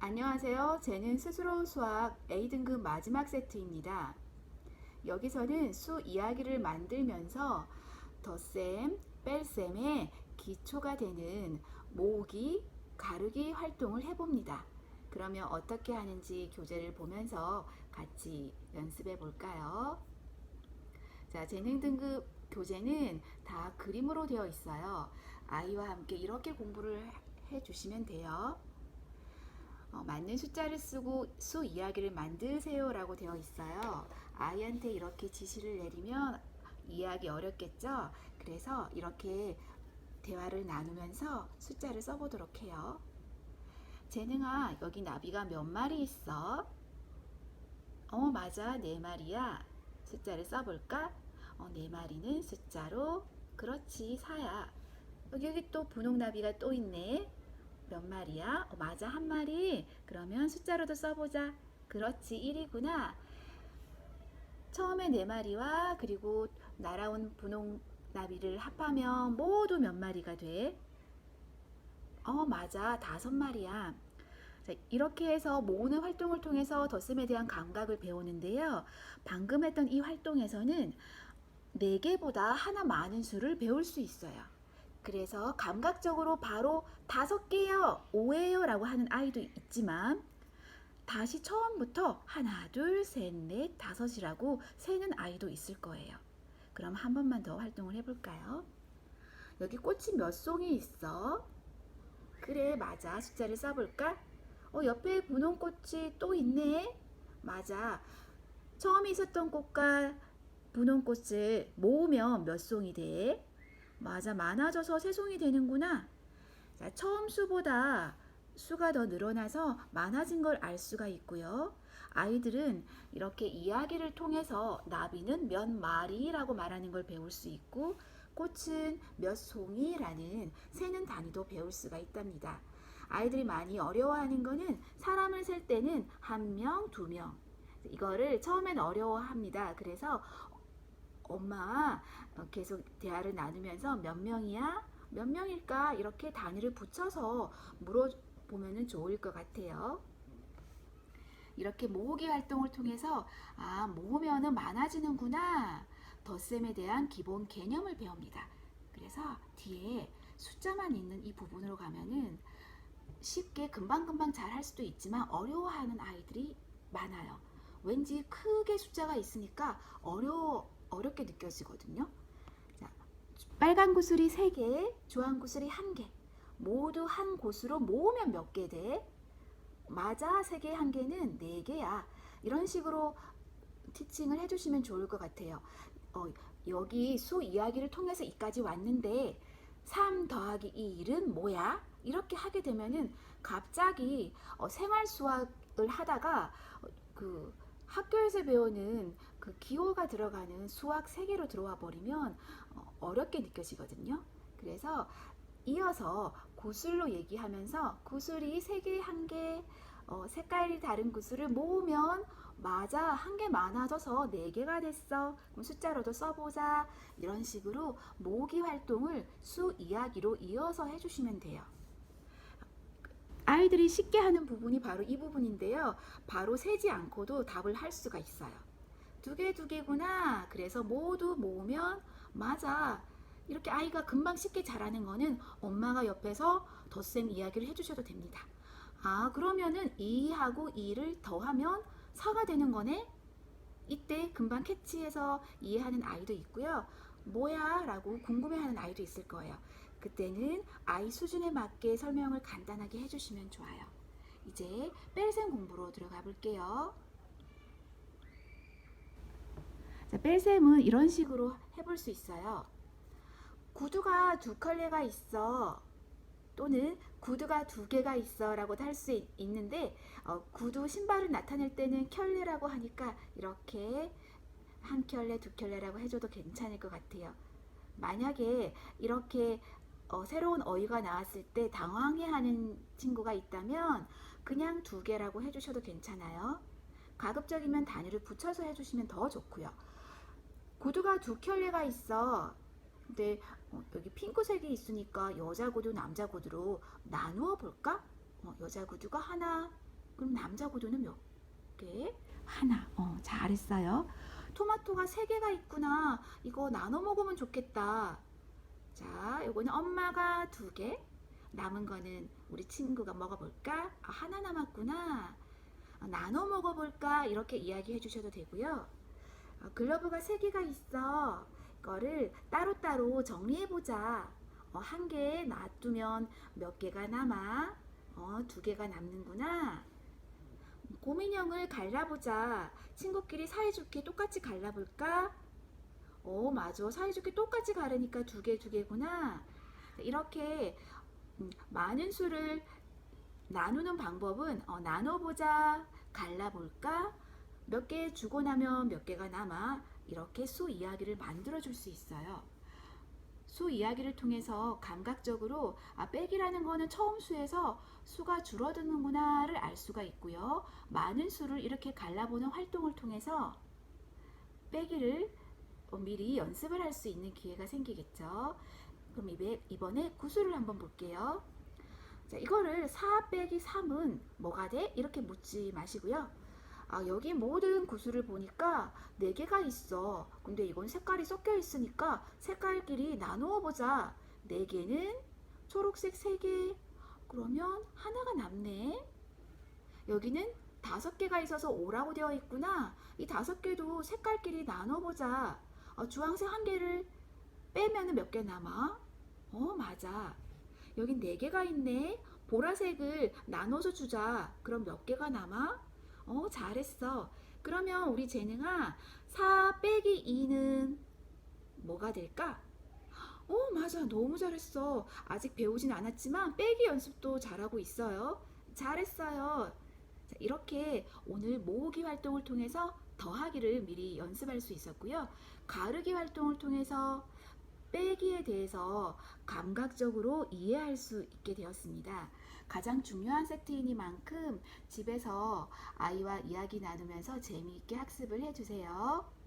안녕하세요. 쟤는 스스로 수학 A등급 마지막 세트입니다. 여기서는 수 이야기를 만들면서 덧셈, 뺄셈의 기초가 되는 모으기, 가르기 활동을 해봅니다. 그러면 어떻게 하는지 교재를 보면서 같이 연습해 볼까요? 자, 재능 등급 교재는 다 그림으로 되어 있어요. 아이와 함께 이렇게 공부를 해 주시면 돼요. 어, 맞는 숫자를 쓰고 수 이야기를 만드세요라고 되어 있어요. 아이한테 이렇게 지시를 내리면 이해하기 어렵겠죠? 그래서 이렇게 대화를 나누면서 숫자를 써보도록 해요. 재능아, 여기 나비가 몇 마리 있어? 어, 맞아. 네 마리야. 숫자를 써볼까? 어, 네 마리는 숫자로. 그렇지, 사야. 여기, 여기 또 분홍 나비가 또 있네. 몇 마리야? 어, 맞아, 한 마리. 그러면 숫자로도 써보자. 그렇지, 1이구나. 처음에 네 마리와 그리고 날아온 분홍 나비를 합하면 모두 몇 마리가 돼? 어, 맞아. 다섯 마리야. 자, 이렇게 해서 모으는 활동을 통해서 덧셈에 대한 감각을 배우는데요. 방금 했던 이 활동에서는 네 개보다 하나 많은 수를 배울 수 있어요. 그래서 감각적으로 바로 다섯 개요, 오예요 라고 하는 아이도 있지만 다시 처음부터 하나, 둘, 셋, 넷, 다섯이라고 세는 아이도 있을 거예요. 그럼 한 번만 더 활동을 해볼까요? 여기 꽃이 몇 송이 있어? 그래, 맞아. 숫자를 써볼까? 어, 옆에 분홍 꽃이 또 있네? 맞아. 처음에 있었던 꽃과 분홍 꽃을 모으면 몇 송이 돼? 맞아. 많아져서 세 송이 되는구나. 자, 처음 수보다 수가 더 늘어나서 많아진 걸 알 수가 있고요. 아이들은 이렇게 이야기를 통해서 나비는 몇 마리라고 말하는 걸 배울 수 있고 꽃은 몇 송이라는 세는 단위도 배울 수가 있답니다. 아이들이 많이 어려워하는 거는 사람을 셀 때는 한 명, 두 명. 이거를 처음엔 어려워합니다. 그래서 엄마와 계속 대화를 나누면서 몇 명이야? 몇 명일까? 이렇게 단위를 붙여서 물어보면 좋을 것 같아요. 이렇게 모으기 활동을 통해서 아, 모으면은 많아지는구나. 덧셈에 대한 기본 개념을 배웁니다. 그래서 뒤에 숫자만 있는 이 부분으로 가면은 쉽게 금방금방 잘 할 수도 있지만 어려워하는 아이들이 많아요. 왠지 크게 숫자가 있으니까 어려 어렵게 느껴지거든요. 자, 빨간 구슬이 3개, 주황 구슬이 1개. 모두 한 곳으로 모으면 몇 개 돼? 맞아, 3개, 1개는 4개야. 이런 식으로 티칭을 해주시면 좋을 것 같아요. 어, 여기 수 이야기를 통해서 이까지 왔는데 3 더하기 2 1은 뭐야? 이렇게 하게 되면은 갑자기 어, 생활 수학을 하다가 어, 그 학교에서 배우는 그 기호가 들어가는 수학 세계로 들어와 버리면 어, 어렵게 느껴지거든요. 그래서 이어서 구슬로 얘기하면서 구슬이 세 개, 한 개, 어, 색깔이 다른 구슬을 모으면 맞아 한 개 많아져서 네 개가 됐어. 그럼 숫자로도 써보자. 이런 식으로 모으기 활동을 수 이야기로 이어서 해주시면 돼요. 아이들이 쉽게 하는 부분이 바로 이 부분인데요. 바로 세지 않고도 답을 할 수가 있어요. 두 개, 두 개구나. 그래서 모두 모으면 맞아. 이렇게 아이가 금방 쉽게 잘하는 거는 엄마가 옆에서 덧셈 이야기를 해주셔도 됩니다. 아, 그러면은 2하고 2를 더하면 4가 되는 거네? 이때 금방 캐치해서 이해하는 아이도 있고요. 뭐야? 라고 궁금해하는 아이도 있을 거예요. 그때는 아이 수준에 맞게 설명을 간단하게 해주시면 좋아요. 이제 뺄셈 공부로 들어가 볼게요. 자, 뺄셈은 이런 식으로 해볼 수 있어요. 구두가 두 켤레가 있어. 또는 구두가 두 개가 있어 라고도 할수 있는데 어, 구두 신발을 나타낼 때는 켤레라고 하니까 이렇게 한 켤레 두 켤레라고 해줘도 괜찮을 것 같아요. 만약에 이렇게 어, 새로운 어휘가 나왔을 때 당황해하는 친구가 있다면 그냥 두 개라고 해주셔도 괜찮아요. 가급적이면 단위를 붙여서 해주시면 더 좋고요. 구두가 두 켤레가 있어. 근데 어, 여기 핑크색이 있으니까 여자 구두, 남자 구두로 나누어 볼까? 어, 여자 구두가 하나, 그럼 남자 구두는 몇 개? 하나. 어, 잘했어요. 토마토가 세 개가 있구나. 이거 나눠 먹으면 좋겠다. 자, 요거는 엄마가 두 개. 남은 거는 우리 친구가 먹어볼까? 아, 하나 남았구나. 아, 나눠 먹어볼까? 이렇게 이야기해 주셔도 되고요. 어, 글러브가 세 개가 있어. 이거를 따로따로 정리해보자. 어, 한 개 놔두면 몇 개가 남아? 어, 두 개가 남는구나. 곰인형을 갈라보자. 친구끼리 사이좋게 똑같이 갈라볼까? 어, 맞아. 사이좋게 똑같이 가르니까 두 개, 두 개구나. 이렇게 음, 많은 수를 나누는 방법은 어, 나눠보자, 갈라볼까? 몇 개 주고 나면 몇 개가 남아? 이렇게 수 이야기를 만들어 줄 수 있어요. 수 이야기를 통해서 감각적으로 아, 빼기라는 거는 처음 수에서 수가 줄어드는구나를 알 수가 있고요. 많은 수를 이렇게 갈라보는 활동을 통해서 빼기를 어, 미리 연습을 할 수 있는 기회가 생기겠죠. 그럼 이번에 구수를 한번 볼게요. 자, 이거를 4 빼기 3은 뭐가 돼? 이렇게 묻지 마시고요. 아, 여기 모든 구수를 보니까 4개가 있어. 근데 이건 색깔이 섞여 있으니까 색깔끼리 나누어 보자. 4개는 초록색 3개. 그러면 하나가 남네. 여기는 다섯 개가 있어서 5라고 되어 있구나. 이 다섯 개도 색깔끼리 나눠보자. 어, 주황색 한 개를 빼면 몇 개 남아? 어, 맞아. 여긴 네 개가 있네. 보라색을 나눠서 주자. 그럼 몇 개가 남아? 어, 잘했어. 그러면 우리 재능아, 4 빼기 2는 뭐가 될까? 어, 맞아. 너무 잘했어. 아직 배우진 않았지만 빼기 연습도 잘하고 있어요. 잘했어요. 자, 이렇게 오늘 모으기 활동을 통해서 더하기를 미리 연습할 수 있었고요. 가르기 활동을 통해서 빼기에 대해서 감각적으로 이해할 수 있게 되었습니다. 가장 중요한 세트이니만큼 집에서 아이와 이야기 나누면서 재미있게 학습을 해주세요.